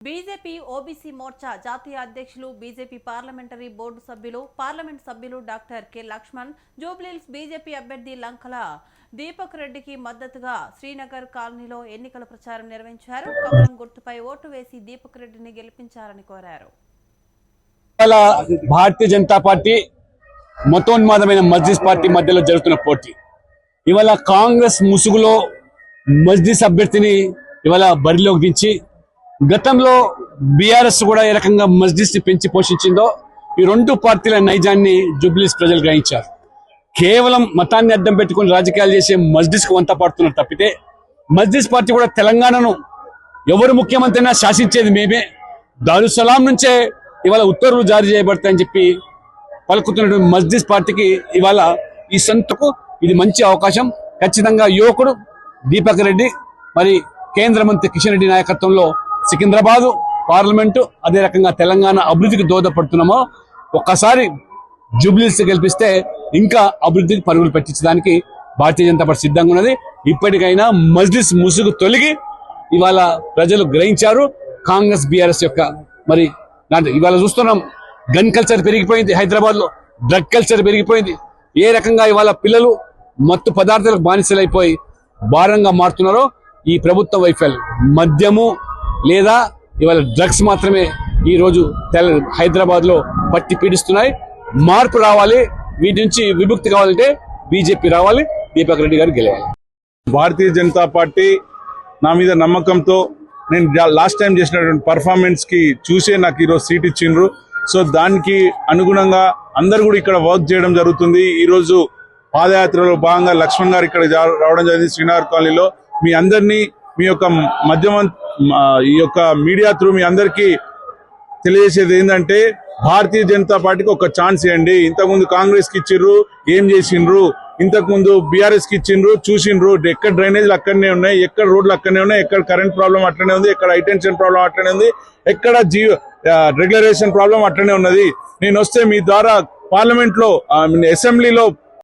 BJP OBC Morcha జాతీయ అధ్యక్షులు BJP parliamentary board సభ్యులు పార్లమెంట్ సభ్యులు doctor K Laxman Jubilee Hills BJP అభ్యర్థి లంకల దీపక్ రెడ్డికి మద్దతుగా శ్రీనగర్ కాలనీలో ఎన్నికల ప్రచారం నిర్వహించారు. కమలం గుర్తుపై ఓటు వేసి దీపక్ రెడ్డిని గెలిపించాలని కోరారు. ఇవాళ భారతీయ జనతా పార్టీ మతోన్మాదమైన మజ్లిస్ పార్టీ మధ్యలో జరుగుతున్న పోటీ. ఇవాళ కాంగ్రెస్ ముసుగులో మజ్లిస్ అభ్యర్థిని ఇవాళ బరిలోకి దించి గతంలో బీఆర్ఎస్ కూడా ఏ రకంగా మజ్లిస్ని పెంచి పోషించిందో ఈ రెండు పార్టీల నైజాన్ని జుబ్లీస్ ప్రజలు గ్రహించారు. కేవలం మతాన్ని అడ్డం పెట్టుకుని రాజకీయాలు చేసే మజ్లిస్కు వంత పాడుతున్నారు తప్పితే మజ్లిస్ పార్టీ కూడా తెలంగాణను ఎవరు ముఖ్యమంత్రి శాసించేది మేమే. దారుసలాం నుంచే ఇవాళ ఉత్తర్వులు జారీ చేయబడతాయని చెప్పి పలుకుతున్నటువంటి మస్జిద్ పార్టీకి ఇవాళ ఈ సంతకు ఇది మంచి అవకాశం. ఖచ్చితంగా యువకుడు దీపక్ రెడ్డి మరి కేంద్ర మంత్రి కిషన్ రెడ్డి నాయకత్వంలో సికింద్రాబాదు పార్లమెంటు అదే రకంగా తెలంగాణ అభివృద్ధికి దోహదపడుతున్నామో ఒక్కసారి జూబ్లీస్ గెలిపిస్తే ఇంకా అభివృద్ధికి పరుగులు పెట్టించడానికి భారతీయ జనతా పార్టీ సిద్ధంగా ఉన్నది. ఇప్పటికైనా మజ్లిస్ ముసుగు తొలగి ఇవాళ ప్రజలు గ్రహించారు. కాంగ్రెస్ బీఆర్ఎస్ యొక్క మరి దాంట్లో ఇవాళ చూస్తున్నాం. గన్ కల్చర్ పెరిగిపోయింది హైదరాబాద్లో డ్రగ్ కల్చర్ పెరిగిపోయింది. ఏ రకంగా ఇవాళ పిల్లలు మత్తు పదార్థాలకు బానిసలైపోయి భారంగా మారుతున్నారో ఈ ప్రభుత్వ వైఫల్యం. మద్యము లేదా ఇవాళ డ్రగ్స్ మాత్రమే ఈరోజు తెల హైదరాబాద్లో పట్టి పీడిస్తున్నాయి. మార్పు రావాలి. వీటి నుంచి విముక్తి కావాలంటే బీజేపీ రావాలి. దీపక్ రెడ్డి గారు గెలవాలి. భారతీయ జనతా పార్టీ నా మీద నమ్మకంతో నేను లాస్ట్ టైం చేసినటువంటి పర్ఫార్మెన్స్కి చూసే నాకు ఈరోజు సీట్ ఇచ్చిండ్రు. సో దానికి అనుగుణంగా అందరు కూడా ఇక్కడ వర్క్ చేయడం జరుగుతుంది. ఈరోజు పాదయాత్రలో భాగంగా లక్ష్మణ్ గారు ఇక్కడ రావడం జరిగింది శ్రీనగర్ కాలనీలో. మీ అందరినీ మీ యొక్క మధ్యమ ఈ యొక్క మీడియా త్రూ మీ అందరికీ తెలియజేసేది ఏంటంటే భారతీయ జనతా పార్టీకి ఒక ఛాన్స్ ఇవ్వండి. ఇంతకుముందు కాంగ్రెస్కి ఇచ్చిర్రు ఏం చేసిండ్రు? ఇంతకుముందు బీఆర్ఎస్కి ఇచ్చిండ్రు చూసిండ్రు. ఎక్కడ డ్రైనేజీలు అక్కడనే ఉన్నాయి ఎక్కడ రోడ్లు అక్కడనే ఉన్నాయి ఎక్కడ కరెంట్ ప్రాబ్లం అట్లనే ఉంది ఎక్కడ హైటెన్షన్ ప్రాబ్లం అట్లనే ఉంది ఎక్కడ జీ రెగ్యులరేషన్ ప్రాబ్లం అట్లనే ఉన్నది. నేను వస్తే మీ ద్వారా పార్లమెంట్లో అసెంబ్లీలో